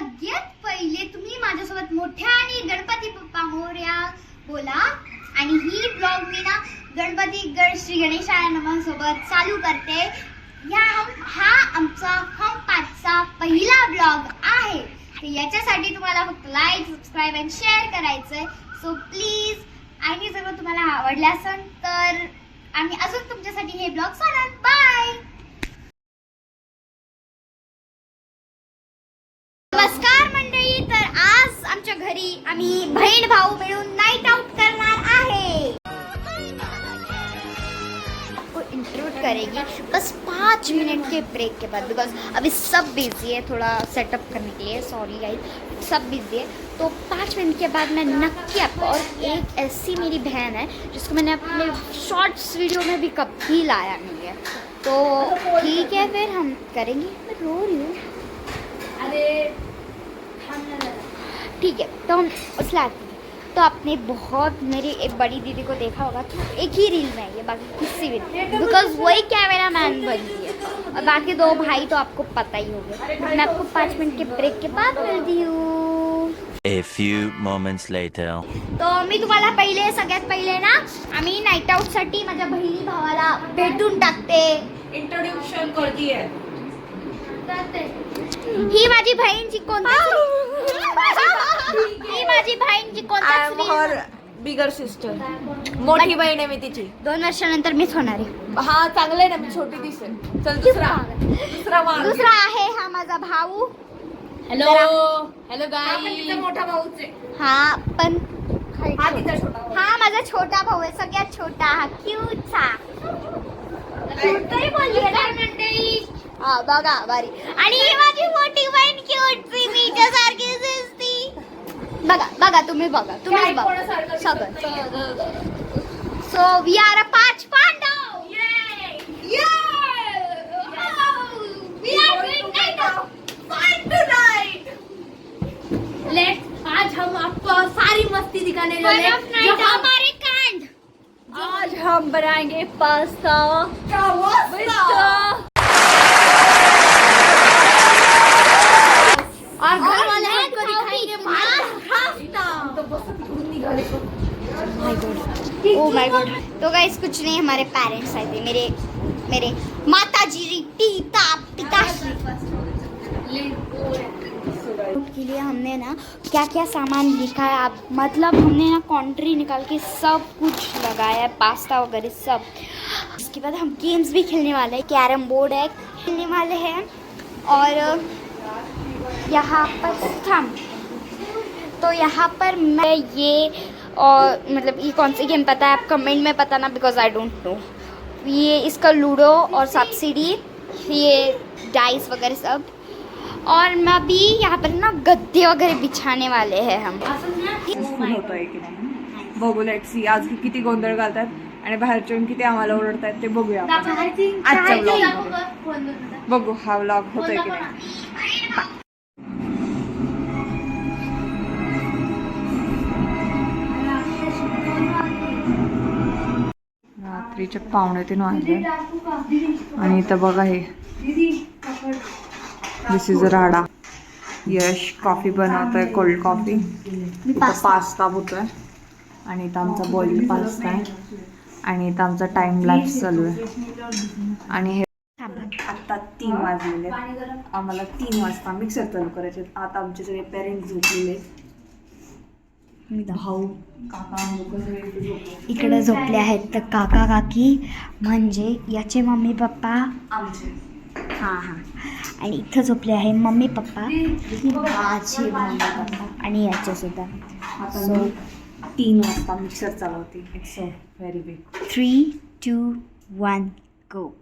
सगळ्यात पहिले तुम्ही माझ्यासोबत मोठ्याने गणपती बाप्पा मोर्या बोला. आणि ही ब्लॉग मी ना गणपती गण श्री गणेशाय नमासोबत चालू करते. या हम हा आमचा हम पाचचा पहिला ब्लॉग आहे. तर याच्यासाठी तुम्हाला फक्त लाईक सबस्क्राईब अँड शेअर करायचं आहे सो प्लीज आणि जर तुम्हाला आवडला असेल तर आम्ही अजून तुमच्यासाठी हे ब्लॉग चालेल बाय आम्ही बहीण भाऊ मिळून नाईट आउट करणार आहे. आपको इंटरव्यू करेगी बस पाँच मिनट के ब्रेक के बाद बिकॉज़ अभी सब बिज़ी है थोड़ा सेटअप करने के लिए सॉरी गाइस सब बिज़ी है। तो पाँच मिनट के बाद मैं नक्की आपको और एक ऐसी मेरी बहन है जिसको मैंने अपने शॉर्ट्स वीडियो में भी कभी लाया नहीं है। तो ठीक है फिर हम करेंगे। मैं रो रही हूँ। ठीक है तो हम उस लाते हैं तो आपने बहुत मेरी एक बड़ी दीदी को देखा होगा कि एक ही रील में है ये बाकी किसी भी बिकॉज़ वही कैमरा मैन बनती है। और बाकी दो भाई तो आपको पता ही होंगे। मैं आपको पाँच मिनट के ब्रेक के बाद मिलती हूँ। A few moments later. तो मी तुम्हाला पहिले सगळ्यात पहिले ना आम्ही नाईट आऊटसाठी माझ्या बहिणी भावाला भेटून टाकते इंट्रोड्यूशन करतीये ही। माझी बहीण जी कोणती ही माझी बहीण जी आय एम कोणत्या हर बिगर सिस्टर मोठी बहीण आहे मी तिची. दोन वर्षानंतर मीच होणार आहे. हा चांगलं आहे ना मी छोटी दिसेल. चल दुसरा. दुसरा मार दुसरा आहे हा माझा भाऊ. हॅलो हॅलो गाई मोठा भाऊच आहे. हा पण हा तिचा छोटा भाऊ. हा माझा छोटा भाऊ आहे सगळ्यात छोटा. हा क्यूटचा हा बघा बारी. आणि ही माझी मोठी बहीण क्यूटची दिसती बघा बघा तुम्ही बघा तुम्ही बघा. सगळं. सो वी आर अ पाच पांडव लेट्स आज हम आपको सारी मस्ती दिखाने वाले हैं। जो हमारे कांड आज हम बनाएँगे पास्ता और घर वाले हमको दिखाएँगे ओ माय गॉड तो गाइस कुछ नहीं, हमारे पेरेंट्स आए थे, मेरे मेरे माता जी पिता, पिताश्री। के लिए हमने ना क्या क्या सामान लिखा है, आप मतलब हमने ना कॉन्ट्री निकाल के सब कुछ लगाया है पास्ता वगैरह सब। इसके बाद हम गेम्स भी खेलने वाले हैं, कैरम बोर्ड है, खेलने वाले हैं, और यहाँ पर, थम। तो यहाँ पर मैं ये और मतलब ये कौन सी गेम पता है? आप कमेंट में बताना बिकॉज आई डोंट नो ये इसका लूडो और सब्सिडी ये डाइस वगैरह सब. और मैं अभी यहाँ पर ना गद्दे वगैरह बिछाने वाले हैं हम. सक्सेसफुल होतोय की नाही बघू लेट सी आज किती गोंधळ घालतात आणि बाहेरचे येऊन किती आम्हाला ओरडतायत ते बघूया आपण. आजच्या vlog. बघू हा व्लॉग होतोय की नाही. रात्रीचे पावणे तीन वाजले आणि इथं बघा hey. This is Rada. Yash coffee बनवतोय कोल्ड कॉफी इथं पास्ता. होतोय. आणि इथं आमचा बॉइल्ड पास्ता आहे. आणि इथं आमचा टाइम लॅप्स चालू आहे. आणि हे आत्ता तीन वाजलेले. आम्हाला तीन वाजता मिक्सर चालू करायचे. आता आमचे सगळे पेरेंट्स झोपलेले भाऊ काका. इकडे झोपले आहेत तर काका काकी म्हणजे याचे मम्मी पप्पा? हां हां. आणि इथं झोपले आहे मम्मी पप्पा माझे मम्मी पप्पा. आणि याचे सुद्धा. आता So- मी तीन वाजता मिक्सर चालवते. A very big three two one go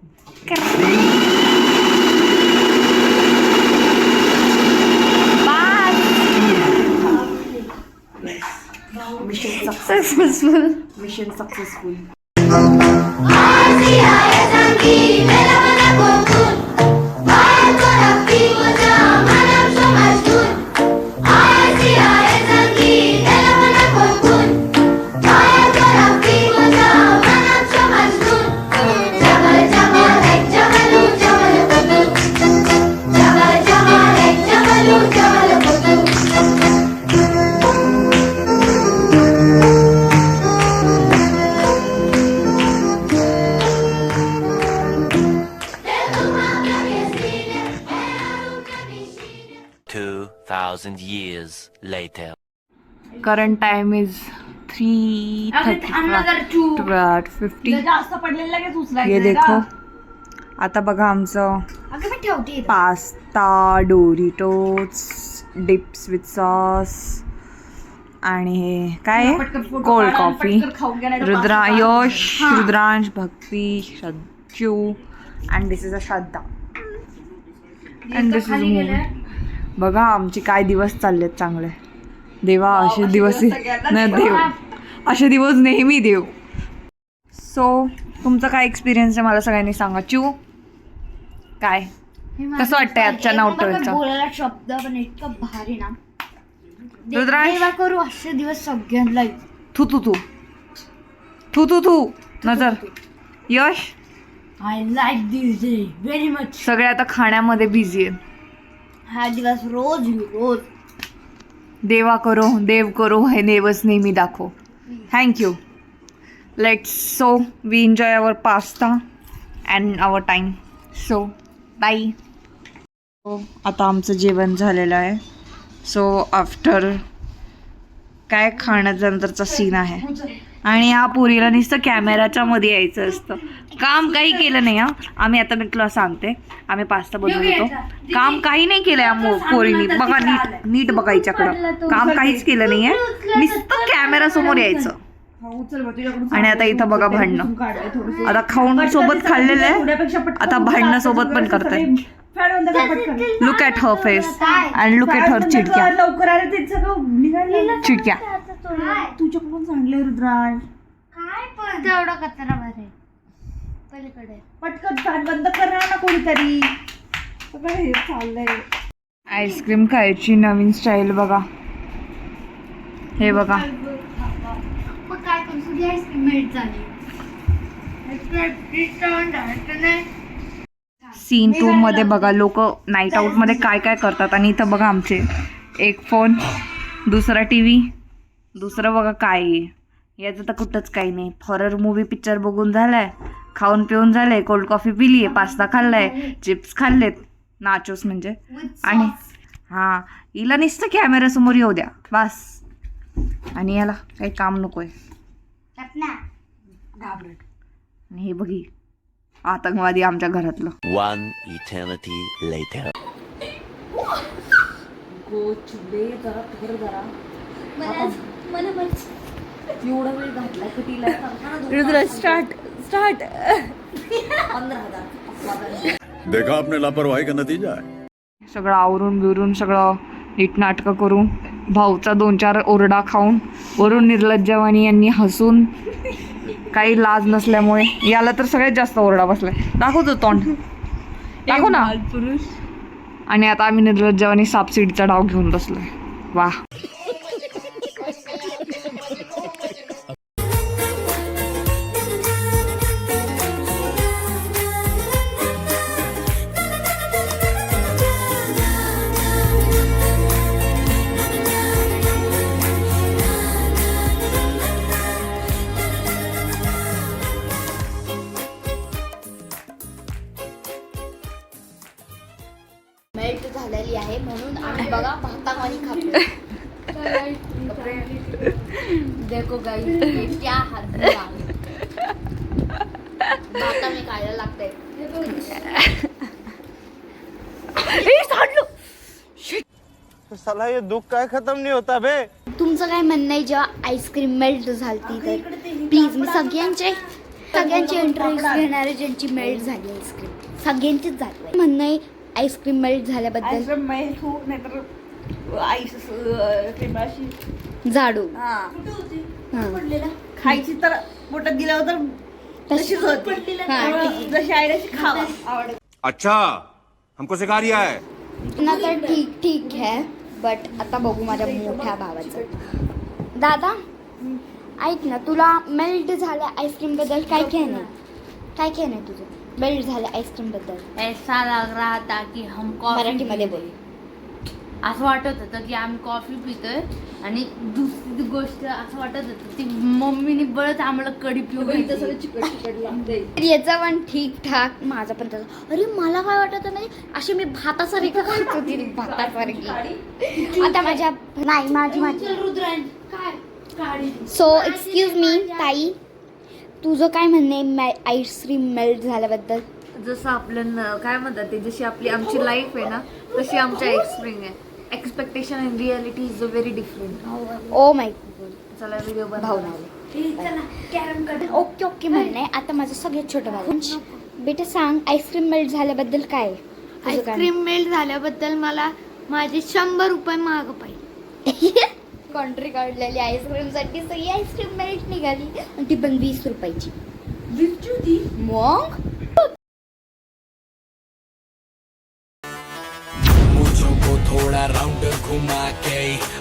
mission successful. mission successful. عاصي يا سمكي ملا ملا later. Current time is three thirty ये देखो. आता बघा आमचं. Pasta Doritos dips with sauce आणि हे काय cold coffee. Rudra Yash Rudransh Bhakti Shraddhu and this is a Shraddha and this is बघा आमचे काय दिवस चाललेत चांगले. देवा असे दिवस न देव. असे दिवस नेहमी देव. सो तुमचा काय एक्सपिरियन्स आहे मला सगळ्यांनी सांगा. चू काय? कसं वाटतंय आजच्या नावटोळचं? बोलायला शब्द पण इतकं भारी ना. करू असे दिवस सगळ्यांना थू थू थू. थू थू थू. नजर. Yash? I like this day very much सगळे आता खाण्यामध्ये बिझी आहे हा दिवस रोज रोज. देवा करो देव करो हे देवच नेहमी दाखव. Thank you let's so we enjoy our pasta and our time so bye आता आमचं जेवण झालेलं आहे. सो आफ्टर काय खाण्याच्या नंतरचा सीन आहे? आणि या पोरीला नुसतं कॅमेराच्या मध्ये यायचं असतं. काम काही केलं नाही हा. आम्ही आता मी तुला सांगते. आम्ही पास्ता बनवतो काम काही नाही केलं या पोरीनी. बघा नीट नीट बघा हिच्याकडं. काम काहीच केलं नाहीये. नुसतं कॅमेरा समोर यायचं. आणि आता इथं बघा भांडणं. आता खाऊन सोबत खाल्लेलं आहे. आता भांडणं सोबत पण करताय. Look at her face and look at her चिडक्या. चिडक्या. तुझ्याकडून सांगले रुद्राज काय पण. एवढा कचरा भरे पलीकडे. पटकन फॅन बंद करणार ना कोणीतरी. सगळं हे चाललंय. आईस्क्रीम खायची नवीन स्टाईल बघा. हे बघा. मग काय करू? तुझी आईस्क्रीम मेल्ट झाली. सीन टू मध्ये बघा लोक नाईट आउटमध्ये काय काय करतात. आणि इथं बघा आमचे. एक फोन दुसरा टी व्ही दुसरं बघा काय आहे. याचं तर कुठंच काही नाही. हॉरर मूवी पिक्चर बघून झालाय. खाऊन पिऊन झालंय. कोल्ड कॉफी पिली आहे पास्ता खाल्लाय. चिप्स खाल्लेत. नाचोस म्हणजे. आणि हां हिला नुसतं कॅमेऱ्यासमोर येऊ द्या. बस. आणि याला काही काम नकोय. आणि हे बघी. आतंकवादी आमच्या घरातलं. रुद्र स्टार्ट स्टार्ट देखा आपने लापरवाही का नतीजा है। सगळं आवरून बिवरून सगळं नीटनाटकं करून भाऊचा दोन चार ओरडा खाऊन वरून निर्लज्जवानी यांनी हसून काही लाज नसल्यामुळे याला तर सगळ्यात जास्त ओरडा बसलाय. दाखवतो तोंड. दाखव ना. आणि आता आम्ही निर्लज्जवानी सापसीडचा डाव घेऊन बसलोय. वा झालेली आहे. म्हणून आम्ही बघा भातावानी खातो देखो गाई क्या हात भाता मी खायला लागतंय. साला ये दुख काय खत्म नहीं होता बे. तुमचं काय म्हणणं आहे जेव्हा आईस्क्रीम मेल्ट झालती तर? प्लीज मी सगळ्यांचे सगळ्यांचे इंटरेस्ट घेणारे ज्यांची मेल्ट झाली आईस्क्रीम सगळ्यांचीच झाली. म्हणणं आहे आईस्क्रीम मेल्ट झाल्याबद्दल. आईस्क्रीम मैल तू नाहीतर आईस क्रीम अशी. झाडू. हा. हां. खायची तर पोटात दिल्यावर तर तशीच होती. हां, जशी आहे तशी खावा. आवडत अच्छा हमको सिखा रिया है ना तर ठीक ठीक आहे बट आता बघू माझ्या मोठ्या भावाचं. दादा ऐक ना तुला मेल्ट झाल्या आईस्क्रीमबद्दल काय आहे? काय आहे तुझं? मेल्ट झाल्या आईस्क्रीमबद्दल. ऐसा लग रहा था कि हमको मराठीमध्ये बोल. असं वाटत होतं की आम्ही कॉफी पितोय आणि दुसरी गोष्ट असं वाटत होतं ती मम्मीने बळच आम्हाला कडी पिऊ घातली. चिकट लागतंय याचा पण ठीकठाक. माझा पण तसं. अरे मला काय वाटत नाही अशी मी भातासारखी खात होती रे, भातासारखी आता माझ्या नाही माझी माझी. काय? काढी सो एक्सक्यूज मी ताई. तुझं काय म्हणणं आहे आईस्क्रीम मेल्ट झाल्याबद्दल? जसं आपलं न- काय म्हणतात ते जशी आपली आमची लाईफ आहे ना तशी आमच्या एक्सप्रिंग आहे. Expectation and reality is a very different oh my चला व्हिडिओ भाऊ ओके ओके म्हणणं आहे आता माझं सगळ्यात छोटं भाऊ. बेटा सांग आईस्क्रीम मेल्ट झाल्याबद्दल काय? आईस्क्रीम मेल्ट झाल्याबद्दल मला माझे शंभर रुपये माग पाहिजे. कॉन्ट्री काढलेली आईस्क्रीम साठी सगळी आईस्क्रीम मेल्ट निघाली. आणि ती पण वीस रुपयाची. मग? मुझों को थोड़ा राउंड घुमा के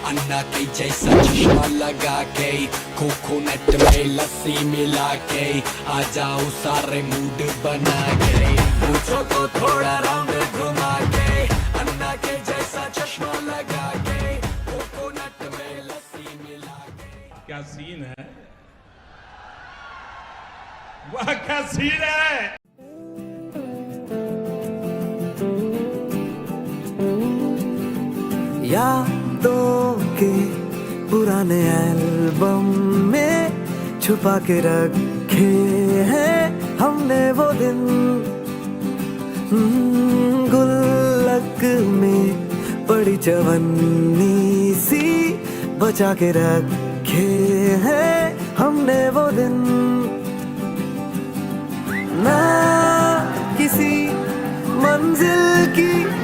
अन्ना के जैसा चश्मा लगा के कोकोनट में लस्सी मिला के आ जाओ सारे मूड बना के। मुझों को थोड़ा राउंड क्या सीन है? वाह क्या सीन है? यादों के पुराने एल्बम में छुपा के रखे हैं हमने वो दिन। हम्म, गुल्लक में पड़ी चवन्नी सी बचा के रखे हैं हमने वो दिन। ना किसी मंजिल की